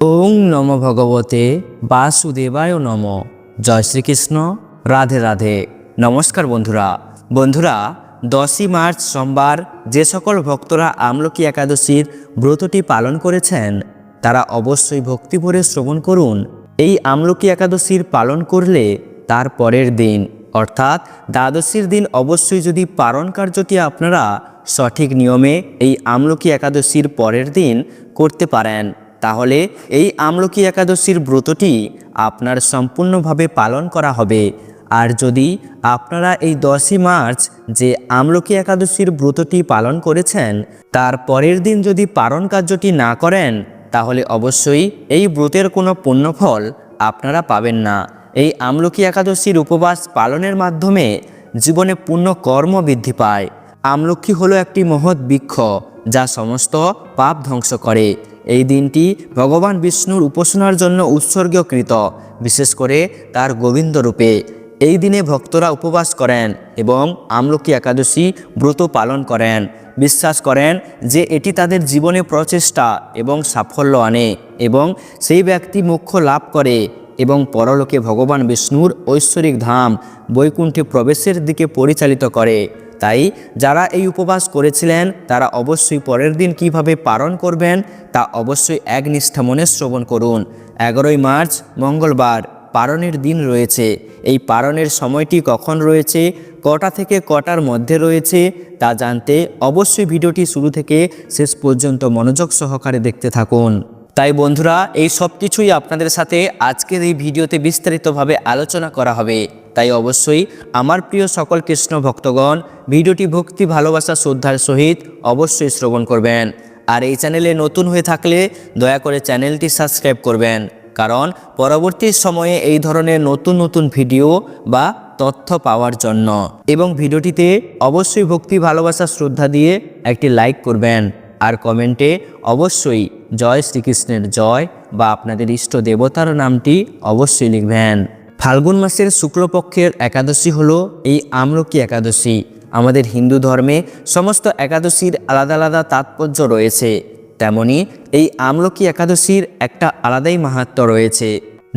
ওং নম ভগবতে বাসুদেবায় নম। জয় শ্রীকৃষ্ণ। রাধে রাধে। নমস্কার বন্ধুরা। বন্ধুরা, দশই মার্চ সোমবার যে সকল ভক্তরা আমলকি একাদশীর ব্রতটি পালন করেছেন, তারা অবশ্যই ভক্তিভরে শ্রবণ করুন। এই আমলকি একাদশীর পালন করলে তার পরের দিন, অর্থাৎ দ্বাদশীর দিন অবশ্যই যদি পালন কার্যটি আপনারা সঠিক নিয়মে এই আমলকি একাদশীর পরের দিন করতে পারেন। তাহলে এই আমলকি একাদশীর ব্রতটি আপনার সম্পূর্ণভাবে পালন করা হবে। আর যদি আপনারা এই দশই মার্চ যে আমলকি একাদশীর ব্রতটি পালন করেছেন, তার পরের দিন যদি পালন কার্যটি না করেন, তাহলে অবশ্যই এই ব্রতের কোনো পুণ্যফল আপনারা পাবেন না। এই আমলকি একাদশীর উপবাস পালনের মাধ্যমে জীবনে পূর্ণ কর্ম বৃদ্ধি পায়। আমলকি হলো একটি মহৎ বৃক্ষ, যা সমস্ত পাপ ধ্বংস করে। এই দিনটি ভগবান বিষ্ণুর উপাসনার জন্য উৎসর্গীকৃত, বিশেষ করে তার গোবিন্দ রূপে। এই দিনে ভক্তরা উপবাস করেন এবং আমলকি একাদশী ব্রত পালন করেন। বিশ্বাস করেন যে এটি তাদের জীবনে প্রচেষ্টা এবং সাফল্য আনে এবং সেই ব্যক্তি মোক্ষ লাভ করে এবং পরলোকে ভগবান বিষ্ণুর ঐশ্বরিক ধাম বৈকুণ্ঠে প্রবেশের দিকে পরিচালিত করে। তাই যারা এই উপবাস করেছিলেন, তারা অবশ্যই পরের দিন কীভাবে পালন করবেন, তা অবশ্যই একনিষ্ঠা মনে শ্রবণ করুন। এগারোই মার্চ, মঙ্গলবার পারণের দিন রয়েছে। এই পারণের সময়টি কখন রয়েছে, কটা থেকে কটার মধ্যে রয়েছে, তা জানতে অবশ্যই ভিডিওটি শুরু থেকে শেষ পর্যন্ত মনোযোগ সহকারে দেখতে থাকুন। তাই বন্ধুরা, এই সব কিছুই আপনাদের সাথে আজকের এই ভিডিওতে বিস্তারিতভাবে আলোচনা করা হবে। তাই অবশ্যই আমার প্রিয় সকল কৃষ্ণ ভক্তগণ, ভিডিওটি ভক্তি, ভালোবাসা, শ্রদ্ধার সহিত অবশ্যই শ্রবণ করবেন। আর এই চ্যানেলে নতুন হয়ে থাকলে দয়া করে চ্যানেলটি সাবস্ক্রাইব করবেন। কারণ পরবর্তী সময়ে এই ধরনের নতুন নতুন ভিডিও বা তথ্য পাওয়ার জন্য। এবং ভিডিওটিতে অবশ্যই ভক্তি, ভালোবাসা, শ্রদ্ধা দিয়ে একটি লাইক করবেন। আর কমেন্টে অবশ্যই জয় শ্রীকৃষ্ণের জয় বা আপনাদের ইষ্ট দেবতার নামটি অবশ্যই লিখবেন। ফাল্গুন মাসের শুক্লপক্ষের একাদশী হলো এই আমলকি একাদশী। আমাদের হিন্দু ধর্মে সমস্ত একাদশীর আলাদা আলাদা তাৎপর্য রয়েছে। তেমনি এই আমলকি একাদশীর একটা আলাদাই মাহাত্ম্য রয়েছে।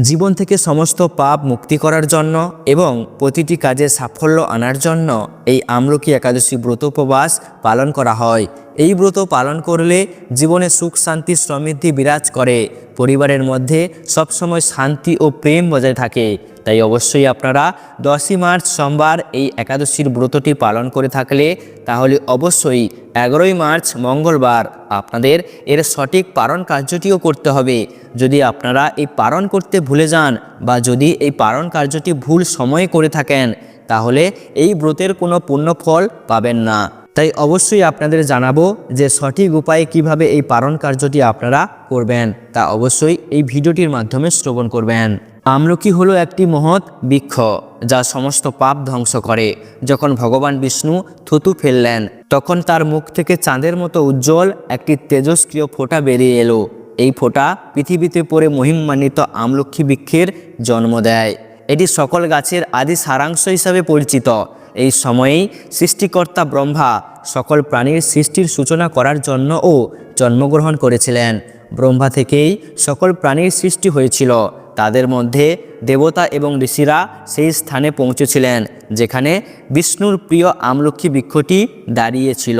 জীবন থেকে সমস্ত পাপ মুক্তি করার জন্য এবং প্রতিটি কাজে সাফল্য আনার জন্য এই আমলকি একাদশী ব্রত উপবাস পালন করা হয়। এই ব্রত পালন করলে জীবনে সুখ, শান্তি, সমৃদ্ধি বিরাজ করে। পরিবারের মধ্যে সবসময় শান্তি ও প্রেম বজায় থাকে। তাই অবশ্যই আপনারা দশই মার্চ সোমবার এই একাদশীর ব্রতটি পালন করে থাকলে তাহলে অবশ্যই এগারোই মার্চ মঙ্গলবার আপনাদের এর সঠিক পালন কার্যটিও করতে হবে। যদি আপনারা এই পালন করতে ভুলে যান বা যদি এই পালন কার্যটি ভুল সময়ে করে থাকেন, তাহলে এই ব্রতের কোনো পূর্ণ ফল পাবেন না। তাই অবশ্যই আপনাদের জানাব যে সঠিক উপায়ে কীভাবে এই পালন কার্যটি আপনারা করবেন। তা অবশ্যই এই ভিডিওটির মাধ্যমে শ্রবণ করবেন। আমলকি হলো একটি মহৎ বৃক্ষ যা সমস্ত পাপ ধ্বংস করে। যখন ভগবান বিষ্ণু থুতু ফেললেন, তখন তার মুখ থেকে চাঁদের মতো উজ্জ্বল একটি তেজস্ক্রিয় ফোঁটা বেরিয়ে এলো। এই ফোঁটা পৃথিবীতে পড়ে মহিমান্বিত আমলক্ষী বৃক্ষের জন্ম দেয়। এটি সকল গাছের আদি সারাংশ হিসাবে পরিচিত। এই সময়েই সৃষ্টিকর্তা ব্রহ্মা সকল প্রাণীর সৃষ্টির সূচনা করার জন্য ও জন্মগ্রহণ করেছিলেন। ব্রহ্মা থেকেই সকল প্রাণীর সৃষ্টি হয়েছিল। তাদের মধ্যে দেবতা এবং ঋষিরা সেই স্থানে পৌঁছেছিলেন, যেখানে বিষ্ণুর প্রিয় আমলক্ষী বৃক্ষটি দাঁড়িয়েছিল।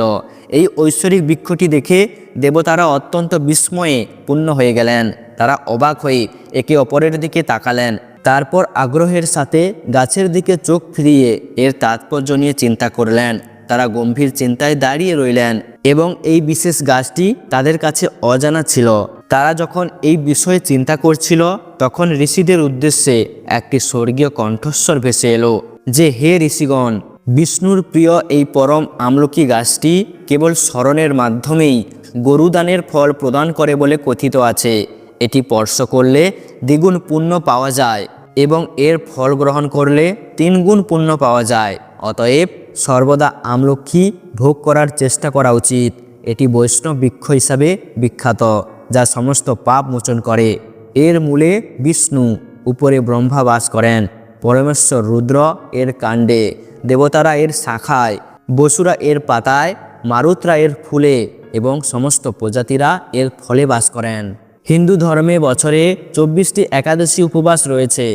এই ঐশ্বরিক বৃক্ষটি দেখে দেবতারা অত্যন্ত বিস্ময়ে পূর্ণ হয়ে গেলেন। তারা অবাক হয়ে একে অপরের দিকে তাকালেন। তারপর আগ্রহের সাথে গাছের দিকে চোখ ফিরিয়ে এর তাৎপর্য নিয়ে চিন্তা করলেন। তারা গম্ভীর চিন্তায় দাঁড়িয়ে রইলেন এবং এই বিশেষ গাছটি তাদের কাছে অজানা ছিল। তারা যখন এই বিষয়ে চিন্তা করছিল, তখন ঋষিদের উদ্দেশ্যে একটি স্বর্গীয় কণ্ঠস্বর ভেসে এলো যে, হে ঋষিগণ, বিষ্ণুর প্রিয় এই পরম আমলকি গাছটি কেবল স্মরণের মাধ্যমেই গরুদানের ফল প্রদান করে বলে কথিত আছে। এটি স্পর্শ করলে দ্বিগুণ পুণ্য পাওয়া যায় এবং এর ফল গ্রহণ করলে তিনগুণ পুণ্য পাওয়া যায়। অতএব সর্বদা আমলক্ষী ভোগ করার চেষ্টা করা উচিত। এটি বৈষ্ণব বৃক্ষ হিসাবে বিখ্যাত। যা সমস্ত পাপ মোচন করে। এর মূলে বিষ্ণু উপরে ব্রহ্মা বাস করেন। পরমেশ্বর রুদ্র এর কাণ্ডে, দেবতারা এর শাখায়, বসুরা এর পাতায়, মারুতরা এর ফুলে এবং সমস্ত প্রজাতিরা এর ফলে বাস করেন। হিন্দু ধর্মে বছরে চব্বিশটি একাদশী উপবাস রয়েছে,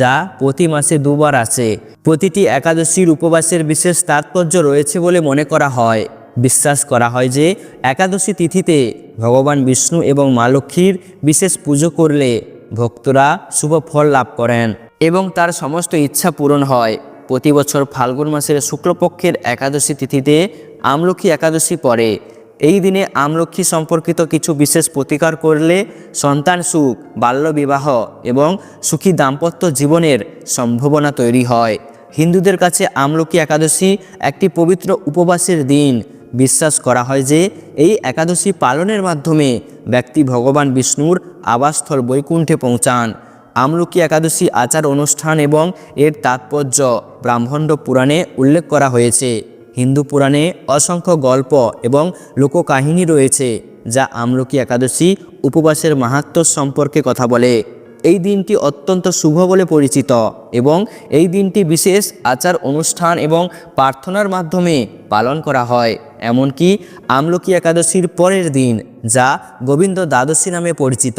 যা প্রতি মাসে দুবার আছে প্রতিটি একাদশীর উপবাসের বিশেষ তাৎপর্য রয়েছে বলে মনে করা হয়। বিশ্বাস করা হয় যে একাদশী তিথিতে ভগবান বিষ্ণু এবং মা লক্ষ্মীর বিশেষ পুজো করলে ভক্তরা শুভ ফল লাভ করেন এবং তার সমস্ত ইচ্ছা পূরণ হয়। প্রতি বছর ফাল্গুন মাসের শুক্লপক্ষের একাদশী তিথিতে আমলক্ষী একাদশী পড়ে। এই দিনে আমলক্ষী সম্পর্কিত কিছু বিশেষ প্রতিকার করলে সন্তান সুখ বাল্যবিবাহ এবং সুখী দাম্পত্য জীবনের সম্ভাবনা তৈরি হয়। হিন্দুদের কাছে আমলকি একাদশী একটি পবিত্র উপবাসের দিন। বিশ্বাস করা হয় যে এই একাদশী পালনের মাধ্যমে ব্যক্তি ভগবান বিষ্ণুর আবাসস্থল বৈকুণ্ঠে পৌঁছান। আমলকি একাদশী আচার অনুষ্ঠান এবং এর তাৎপর্য ব্রাহ্মণ্ড পুরাণে উল্লেখ করা হয়েছে। হিন্দু পুরাণে অসংখ্য গল্প এবং লোককাহিনী রয়েছে, যা আমলকি একাদশী উপবাসের মাহাত্ম্য সম্পর্কে কথা বলে। এই দিনটি অত্যন্ত শুভ বলে পরিচিত এবং এই দিনটি বিশেষ আচার অনুষ্ঠান এবং প্রার্থনার মাধ্যমে পালন করা হয়। এমনকি আমলকি একাদশীর পরের দিন, যা গোবিন্দ দ্বাদশী নামে পরিচিত,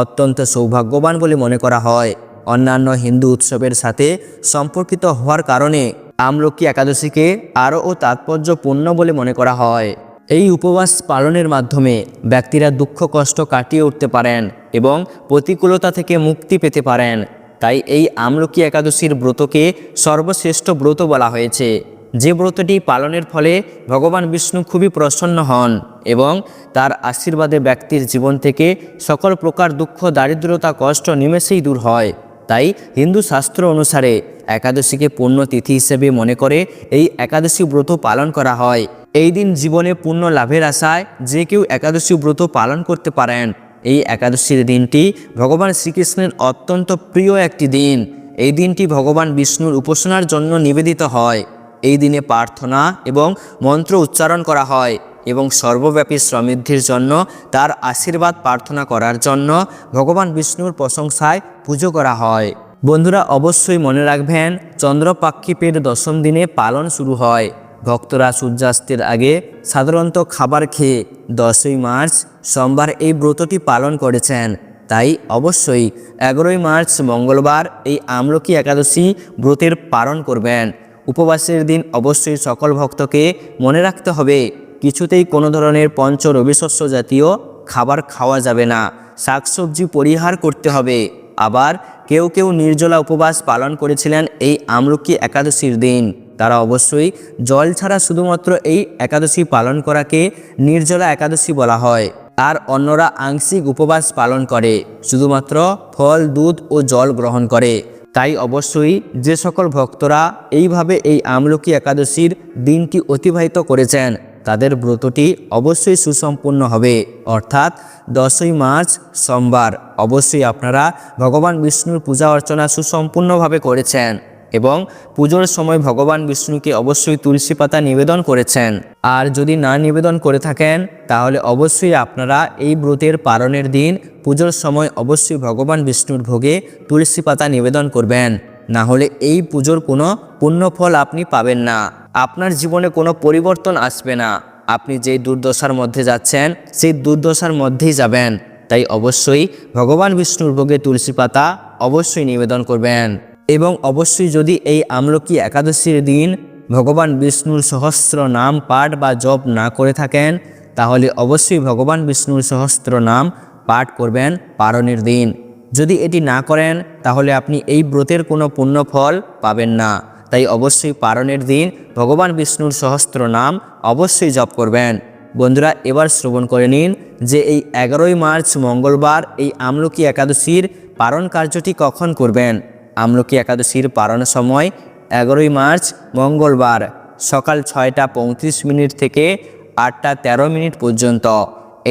অত্যন্ত সৌভাগ্যবান বলে মনে করা হয়। অন্যান্য হিন্দু উৎসবের সাথে সম্পর্কিত হওয়ার কারণে আমলকি একাদশীকে আরও ও তাৎপর্যপূর্ণ বলে মনে করা হয়। এই উপবাস পালনের মাধ্যমে ব্যক্তিরা দুঃখ কষ্ট কাটিয়ে উঠতে পারেন এবং প্রতিকূলতা থেকে মুক্তি পেতে পারেন। তাই এই আমলকি একাদশীর ব্রতকে সর্বশ্রেষ্ঠ ব্রত বলা হয়েছে। যে ব্রতটি পালনের ফলে ভগবান বিষ্ণু খুবই প্রসন্ন হন এবং তার আশীর্বাদে ব্যক্তির জীবন থেকে সকল প্রকার দুঃখ, দারিদ্রতা, কষ্ট নিমেষেই দূর হয়। তাই হিন্দু শাস্ত্র অনুসারে একাদশীকে তিথি হিসেবে মনে করে এই একাদশী ব্রত পালন করা হয়। এই দিন জীবনে পূর্ণ লাভের আশায় যে কেউ একাদশী ব্রত পালন করতে পারেন। এই একাদশীর দিনটি ভগবান শ্রীকৃষ্ণের অত্যন্ত প্রিয় একটি দিন। এই দিনটি ভগবান বিষ্ণুর উপাসনার জন্য নিবেদিত হয়। এই দিনে প্রার্থনা এবং মন্ত্র উচ্চারণ করা হয় এবং সর্বব্যাপী সমৃদ্ধির জন্য, তার আশীর্বাদ প্রার্থনা করার জন্য ভগবান বিষ্ণুর প্রশংসায় পুজো করা হয়। বন্ধুরা, অবশ্যই মনে রাখবেন চন্দ্রপাক্ষিপের দশম দিনে পালন শুরু হয়। ভক্তরা সূর্যাস্তের আগে সাধারণত খাবার খেয়ে দশই মার্চ সোমবার এই ব্রতটি পালন করেছেন। তাই অবশ্যই এগারোই মার্চ মঙ্গলবার এই আমলকি একাদশী ব্রতের পালন করবেন। উপবাসের দিন অবশ্যই সকল ভক্তকে মনে রাখতে হবে, কিছুতেই কোনো ধরনের পঞ্চ রবিশস্য জাতীয় খাবার খাওয়া যাবে না। শাকসবজি পরিহার করতে হবে। আবার কেউ কেউ নির্জলা উপবাস পালন করেছিলেন এই আমলকি একাদশীর দিন। তারা অবশ্যই জল ছাড়া শুধুমাত্র এই একাদশী পালন করাকে নির্জলা একাদশী বলা হয়। আর অন্যরা আংশিক উপবাস পালন করে, শুধুমাত্র ফল, দুধ ও জল গ্রহণ করে। তাই অবশ্যই যে সকল ভক্তরা এইভাবে এই আমলকি একাদশীর দিনটি অতিবাহিত করেছেন, তাদের ব্রতটি অবশ্যই সুসম্পূর্ণ হবে। অর্থাৎ দশই মার্চ সোমবার অবশ্যই আপনারা ভগবান বিষ্ণুর পূজা অর্চনা সুসম্পূর্ণভাবে করেছেন। এবং পুজোর সময় ভগবান বিষ্ণুকে অবশ্যই তুলসী পাতা নিবেদন করেছেন। আর যদি না নিবেদন করে থাকেন, তাহলে অবশ্যই আপনারা এই ব্রতের পালনের দিন পুজোর সময় অবশ্যই ভগবান বিষ্ণুর ভোগে তুলসী পাতা নিবেদন করবেন। না হলে এই পুজোর কোনো পুণ্যফল আপনি পাবেন না। আপনার জীবনে কোনো পরিবর্তন আসবে না। আপনি যেই দুর্দশার মধ্যে যাচ্ছেন, সেই দুর্দশার মধ্যেই যাবেন। তাই অবশ্যই ভগবান বিষ্ণুর ভোগে তুলসী পাতা অবশ্যই নিবেদন করবেন। এবং অবশ্যই যদি এই আমলকি একাদশীর দিন ভগবান বিষ্ণুর সহস্র নাম পাঠ বা জপ না করে থাকেন, তাহলে অবশ্যই ভগবান বিষ্ণুর সহস্র নাম পাঠ করবেন পারণের দিন। যদি এটি না করেন, তাহলে আপনি এই ব্রতের কোনো পুণ্য ফল পাবেন না। তাই অবশ্যই পারণের দিন ভগবান বিষ্ণুর সহস্র নাম অবশ্যই জপ করবেন। বন্ধুরা, এবার শ্রবণ করে নিন যে এই এগারোই মার্চ মঙ্গলবার এই আমলকি একাদশীর পারণ কার্যটি কখন করবেন। আমলকি একাদশীর পারণ সময় এগারোই মার্চ মঙ্গলবার সকাল ছয়টা পঁয়ত্রিশ মিনিট থেকে আটটা তেরো মিনিট পর্যন্ত।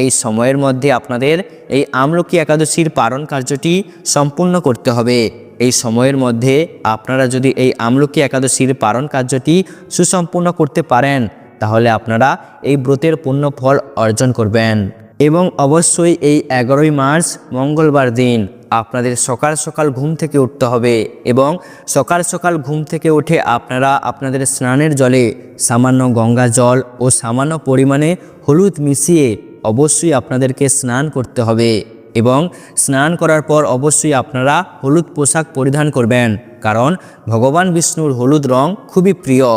এই সময়ের মধ্যে আপনাদের এই আমলকি একাদশীর পারণ কার্যটি সম্পূর্ণ করতে হবে। এই সময়ের মধ্যে আপনারা যদি এই আমলকি একাদশীর পারণ কার্যটি সুসম্পূর্ণ করতে পারেন, তাহলে আপনারা এই ব্রতের পূর্ণ ফল অর্জন করবেন। এবং অবশ্যই এই এগারোই মার্চ মঙ্গলবার দিন আপনাদের সকাল সকাল ঘুম থেকে উঠতে হবে এবং সকাল সকাল ঘুম থেকে উঠে আপনারা আপনাদের স্নানের জলে সামান্য গঙ্গা জল ও সামান্য পরিমাণে হলুদ মিশিয়ে অবশ্যই আপনাদেরকে স্নান করতে হবে এবং স্নান করার পর অবশ্যই আপনারা হলুদ পোশাক পরিধান করবেন। কারণ ভগবান বিষ্ণুর হলুদ রং খুবই প্রিয়।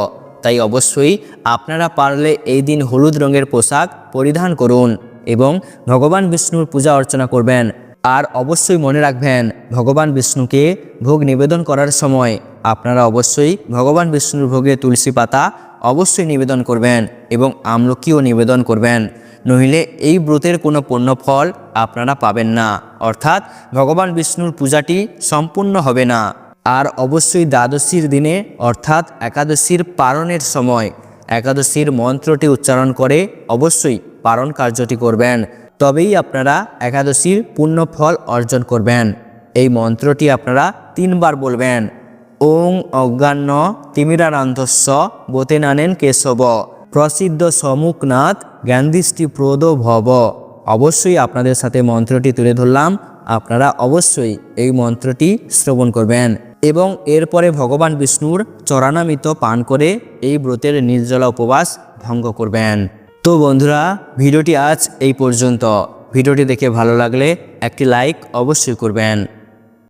তাই অবশ্যই আপনারা পারলে এই দিন হলুদ রঙের পোশাক পরিধান করুন। এবং ভগবান বিষ্ণুর পূজা অর্চনা করবেন। আর অবশ্যই মনে রাখবেন, ভগবান বিষ্ণুকে ভোগ নিবেদন করার সময় আপনারা অবশ্যই ভগবান বিষ্ণুর ভোগে তুলসী পাতা অবশ্যই নিবেদন করবেন এবং আমলকিও নিবেদন করবেন। নইলে এই ব্রতের কোনো পূর্ণ ফল আপনারা পাবেন না। অর্থাৎ ভগবান বিষ্ণুর পূজাটি সম্পূর্ণ হবে না। আর অবশ্যই দ্বাদশীর দিনে, অর্থাৎ একাদশীর পারণের সময়, একাদশীর মন্ত্রটি উচ্চারণ করে অবশ্যই পারণ কার্যটি করবেন। তবেই আপনারা একাদশীর পূর্ণ ফল অর্জন করবেন। এই মন্ত্রটি আপনারা তিনবার বলবেন। ওং অজ্ঞান্য বোতে নানেন কেশব প্রসিদ্ধ সমুখনাথ জ্ঞানদৃষ্টি প্রদ ভব। অবশ্যই আপনাদের সাথে মন্ত্রটি তুলে ধরলাম। আপনারা অবশ্যই এই মন্ত্রটি শ্রবণ করবেন এবং এরপরে ভগবান বিষ্ণুর চরণামিত পান করে এই ব্রতের নির্জলা উপবাস ভঙ্গ করবেন। তো বন্ধুরা ভিডিওটি আজ এই পর্যন্ত। ভিডিওটি দেখে ভালো লাগলে একটি লাইক অবশ্যই করবেন।